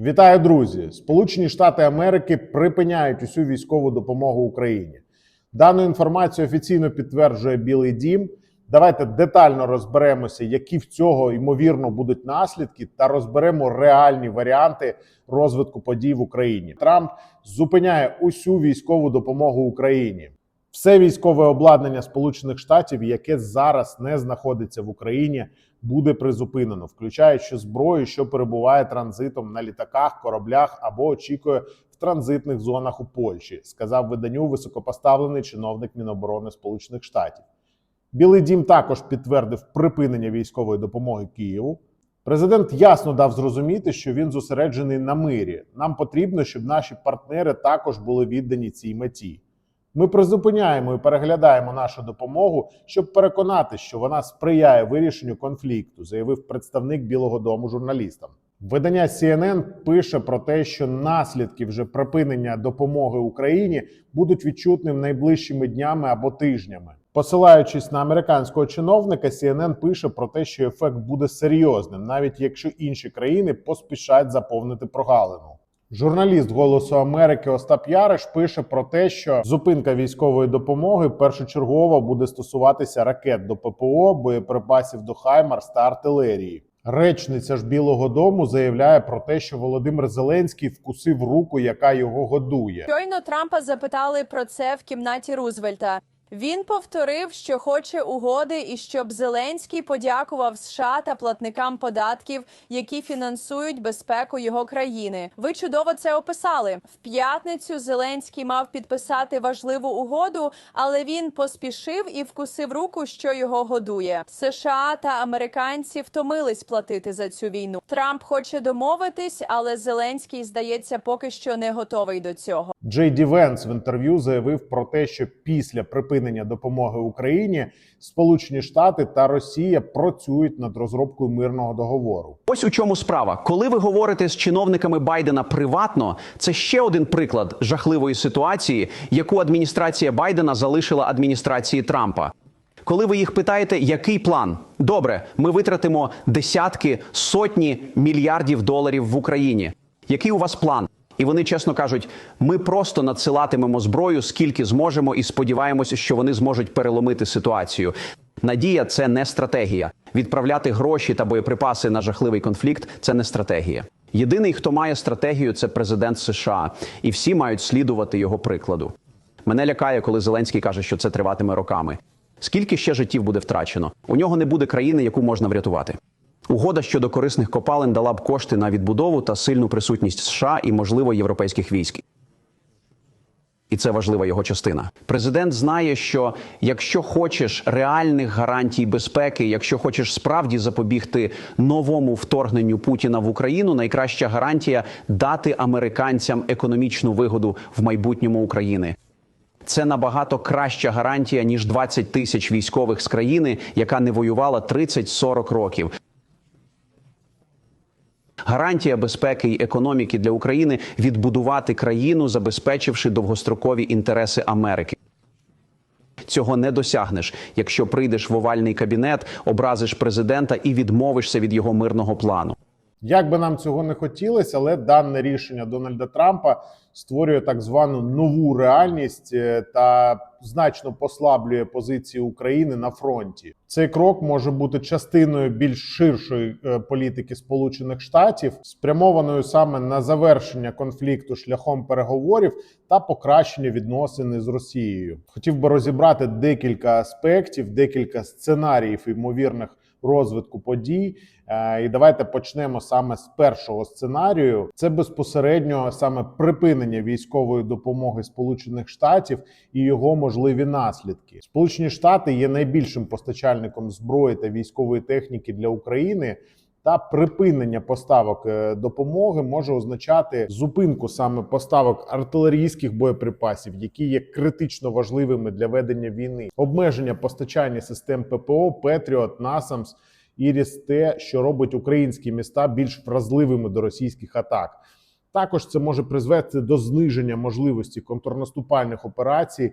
Вітаю, друзі! Сполучені Штати Америки припиняють усю військову допомогу Україні. Дану інформацію офіційно підтверджує Білий Дім. Давайте детально розберемося, які в цього ймовірно будуть наслідки, та розберемо реальні варіанти розвитку подій в Україні. Трамп зупиняє усю військову допомогу Україні. Все військове обладнання Сполучених Штатів, яке зараз не знаходиться в Україні, буде призупинено, включаючи зброю, що перебуває транзитом на літаках, кораблях або очікує в транзитних зонах у Польщі, сказав виданню високопоставлений чиновник Міноборони Сполучених Штатів. Білий дім також підтвердив припинення військової допомоги Києву. Президент ясно дав зрозуміти, що він зосереджений на мирі. Нам потрібно, щоб наші партнери також були віддані цій меті. Ми призупиняємо і переглядаємо нашу допомогу, щоб переконати, що вона сприяє вирішенню конфлікту, заявив представник Білого Дому журналістам. Видання CNN пише про те, що наслідки вже припинення допомоги Україні будуть відчутним найближчими днями або тижнями. Посилаючись на американського чиновника, CNN пише про те, що ефект буде серйозним, навіть якщо інші країни поспішать заповнити прогалину. Журналіст Голосу Америки Остап Яриш пише про те, що зупинка військової допомоги першочергово буде стосуватися ракет до ППО, боєприпасів до Хаймарс та артилерії. Речниця ж Білого Дому заявляє про те, що Володимир Зеленський вкусив руку, яка його годує. Щойно Трампа запитали про це в кімнаті Рузвельта. Він повторив, що хоче угоди, і щоб Зеленський подякував США та платникам податків, які фінансують безпеку його країни. Ви чудово це описали. В п'ятницю Зеленський мав підписати важливу угоду, але він поспішив і вкусив руку, що його годує. США та американці втомились платити за цю війну. Трамп хоче домовитись, але Зеленський здається поки що не готовий до цього. Джей Ді Венс в інтерв'ю заявив про те, що після припинення допомоги Україні Сполучені Штати та Росія працюють над розробкою мирного договору. Ось у чому справа. Коли ви говорите з чиновниками Байдена приватно, це ще один приклад жахливої ситуації, яку адміністрація Байдена залишила адміністрації Трампа. Коли ви їх питаєте, який план? Добре, ми витратимо десятки, сотні мільярдів доларів в Україні. Який у вас план? І вони чесно кажуть: ми просто надсилатимемо зброю, скільки зможемо, і сподіваємося, що вони зможуть переломити ситуацію. Надія це не стратегія. Відправляти гроші та боєприпаси на жахливий конфлікт це не стратегія. Єдиний, хто має стратегію, це президент США, і всі мають слідувати його прикладу. Мене лякає, коли Зеленський каже, що це триватиме роками. Скільки ще життів буде втрачено? У нього не буде країни, яку можна врятувати. Угода щодо корисних копалин дала б кошти на відбудову та сильну присутність США і, можливо, європейських військ. І це важлива його частина. Президент знає, що якщо хочеш реальних гарантій безпеки, якщо хочеш справді запобігти новому вторгненню Путіна в Україну, найкраща гарантія дати американцям економічну вигоду в майбутньому України. Це набагато краща гарантія ніж 20 тисяч військових з країни, яка не воювала 30-40 років. Гарантія безпеки і економіки для України відбудувати країну, забезпечивши довгострокові інтереси Америки. Цього не досягнеш, якщо прийдеш в овальний кабінет, образиш президента і відмовишся від його мирного плану. Як би нам цього не хотілося, але дане рішення Дональда Трампа створює так звану нову реальність е, та значно послаблює позиції України на фронті. Цей крок може бути частиною більш ширшої е, політики Сполучених Штатів, спрямованою саме на завершення конфлікту шляхом переговорів та покращення відносин з Росією. Хотів би розібрати декілька аспектів, декілька сценаріїв ймовірних розвитку подій. Е, І давайте почнемо саме з першого сценарію. Це безпосередньо саме припинення військової допомоги Сполучених Штатів і його можливі наслідки. Сполучені Штати є найбільшим постачальником зброї та військової техніки для України. Та припинення поставок е, допомоги може означати зупинку саме поставок артилерійських боєприпасів, які є критично важливими для ведення війни, обмеження постачання систем ППО, Петріот, Насамс, Іріс, те, що робить українські міста більш вразливими до російських атак. Також це може призвести до зниження можливості контрнаступальних операцій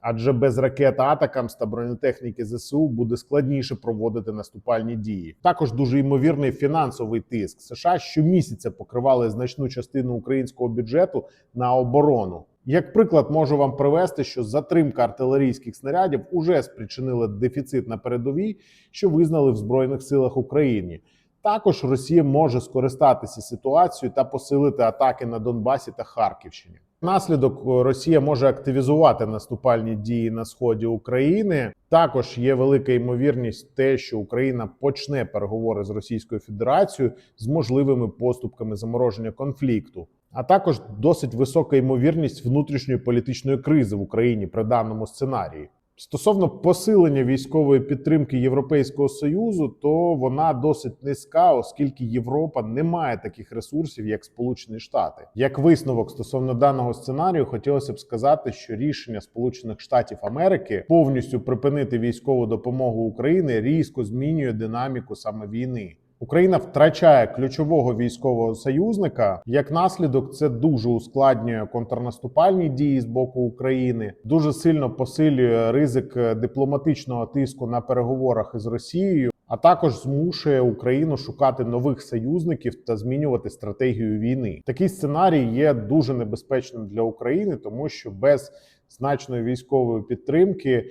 адже без ракет Атакамс та бронетехніки ЗСУ буде складніше проводити наступальні дії. Також дуже ймовірний фінансовий тиск. США щомісяця покривали значну частину українського бюджету на оборону. Як приклад, можу вам привести, що затримка артилерійських снарядів уже спричинила дефіцит на передовій, що визнали в збройних силах України. Також Росія може скористатися ситуацією та посилити атаки на Донбасі та Харківщині. Наслідок Росія може активізувати наступальні дії на сході України. Також є велика ймовірність, те, що Україна почне переговори з Російською Федерацією з можливими поступками замороження конфлікту. А також досить висока ймовірність внутрішньої політичної кризи в Україні при даному сценарії. Стосовно посилення військової підтримки Європейського союзу, то вона досить низька, оскільки Європа не має таких ресурсів, як Сполучені Штати. Як висновок стосовно даного сценарію, хотілося б сказати, що рішення Сполучених Штатів Америки повністю припинити військову допомогу Україні різко змінює динаміку саме війни. Україна втрачає ключового військового союзника. Як наслідок, це дуже ускладнює контрнаступальні дії з боку України, дуже сильно посилює ризик е, дипломатичного тиску на переговорах із Росією, а також змушує Україну шукати нових союзників та змінювати стратегію війни. Такий сценарій є дуже небезпечним для України, тому що без значної військової підтримки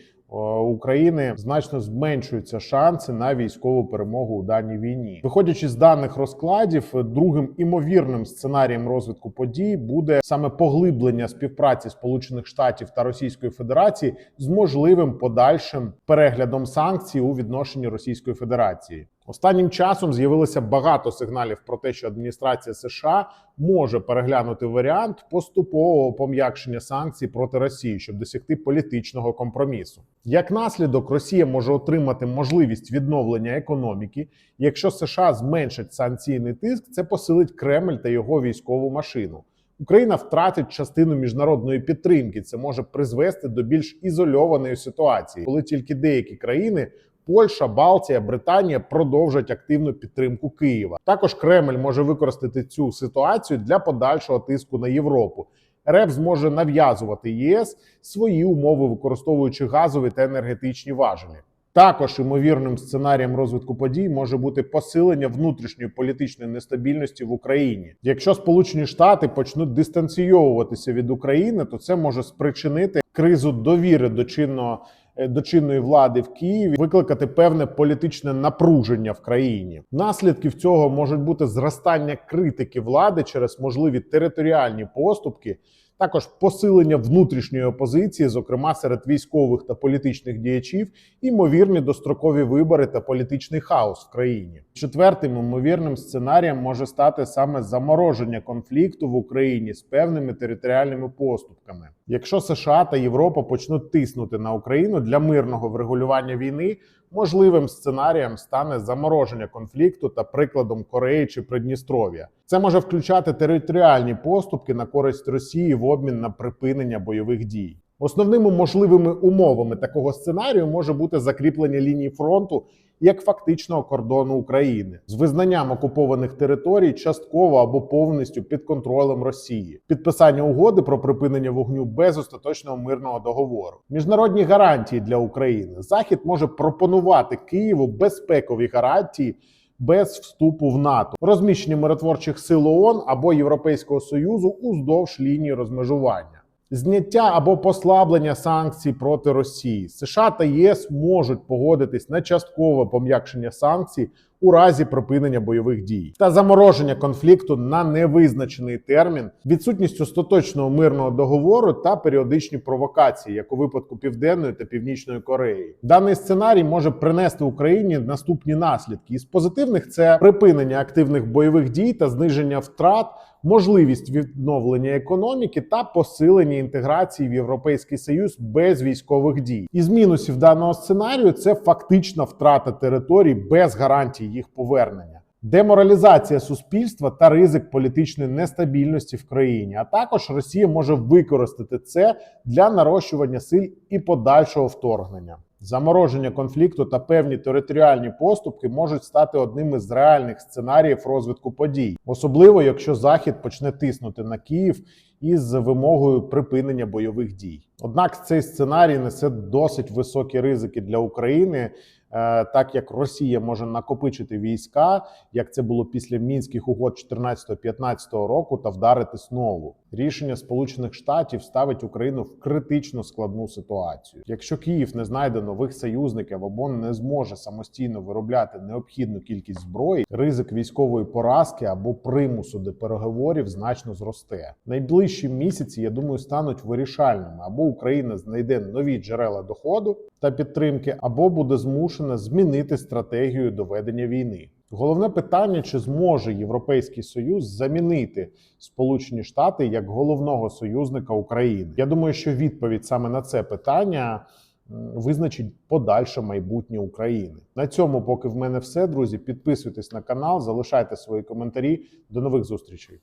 України значно зменшуються шанси на військову перемогу у даній війні. Виходячи з даних розкладів, другим імовірним сценарієм розвитку подій буде саме поглиблення співпраці Сполучених Штатів та Російської Федерації з можливим подальшим переглядом санкцій у відношенні Російської Федерації. Останнім часом з'явилося багато сигналів про те, що адміністрація США може переглянути варіант поступового пом'якшення санкцій проти Росії, щоб досягти політичного компромісу. Як наслідок, Росія може отримати можливість відновлення економіки. Якщо США зменшать санкційний тиск, це посилить Кремль та його військову машину. Україна втратить частину міжнародної підтримки. Це може призвести до більш ізольованої ситуації, коли тільки деякі країни. Польща, Балтія, Британія продовжать активну підтримку Києва. Також Кремль може використати цю ситуацію для подальшого тиску на Європу. РФ зможе нав'язувати ЄС свої умови, використовуючи газові та енергетичні важелі. Також імовірним сценарієм розвитку подій може бути посилення внутрішньої політичної нестабільності в Україні. Якщо Сполучені Штати почнуть дистанційовуватися від України, то це може спричинити кризу довіри до чинного до чинної влади в Києві, викликати певне політичне напруження в країні. Наслідків цього можуть бути зростання критики влади через можливі територіальні поступки. Також посилення внутрішньої опозиції, зокрема серед військових та політичних діячів, імовірні дострокові вибори та політичний хаос в країні. Четвертим імовірним сценарієм може стати саме замороження конфлікту в Україні з певними територіальними поступками. Якщо США та Європа почнуть тиснути на Україну для мирного врегулювання війни, можливим сценарієм стане замороження конфлікту та прикладом Кореї чи Придністров'я. Це може включати територіальні поступки на користь Росії в обмін на припинення бойових дій. Основними можливими умовами такого сценарію може бути закріплення лінії фронту як фактичного кордону України з визнанням окупованих територій частково або повністю під контролем Росії, підписання угоди про припинення вогню без остаточного мирного договору, міжнародні гарантії для України. Захід може пропонувати Києву безпекові гарантії. Без вступу в НАТО, розміщення миротворчих сил ООН або Європейського союзу уздовж лінії розмежування, зняття або послаблення санкцій проти Росії. США та ЄС можуть погодитись на часткове пом'якшення санкцій у разі припинення бойових дій та замороження конфлікту на невизначений термін, відсутність остаточного мирного договору та періодичні провокації, як у випадку Південної та Північної Кореї. Даний сценарій може принести Україні наступні наслідки. Із позитивних це припинення активних бойових дій та зниження втрат. Можливість відновлення економіки та посилення інтеграції в Європейський Союз без військових дій. Із мінусів даного сценарію це фактична втрата територій без гарантій їх повернення, деморалізація суспільства та ризик політичної нестабільності в країні. А також Росія може використати це для нарощування сил і подальшого вторгнення. Замороження конфлікту та певні територіальні поступки можуть стати одним із реальних сценаріїв розвитку подій, особливо якщо Захід почне тиснути на Київ із вимогою припинення бойових дій. Однак цей сценарій несе досить високі ризики для України, так як Росія може накопичити війська, як це було після мінських угод 14-15 року, та вдарити знову. Рішення Сполучених Штатів ставить Україну в критично складну ситуацію. Якщо Київ не знайде нових союзників або не зможе самостійно виробляти необхідну кількість зброї, ризик військової поразки або примусу до переговорів значно зросте. Найближчі місяці, я думаю, стануть вирішальними або Україна знайде нові джерела доходу та підтримки, або буде змушена змінити стратегію доведення війни. Головне питання: чи зможе Європейський Союз замінити Сполучені Штати як головного союзника України? Я думаю, що відповідь саме на це питання визначить подальше майбутнє України. На цьому поки в мене все, друзі. Підписуйтесь на канал, залишайте свої коментарі. До нових зустрічей.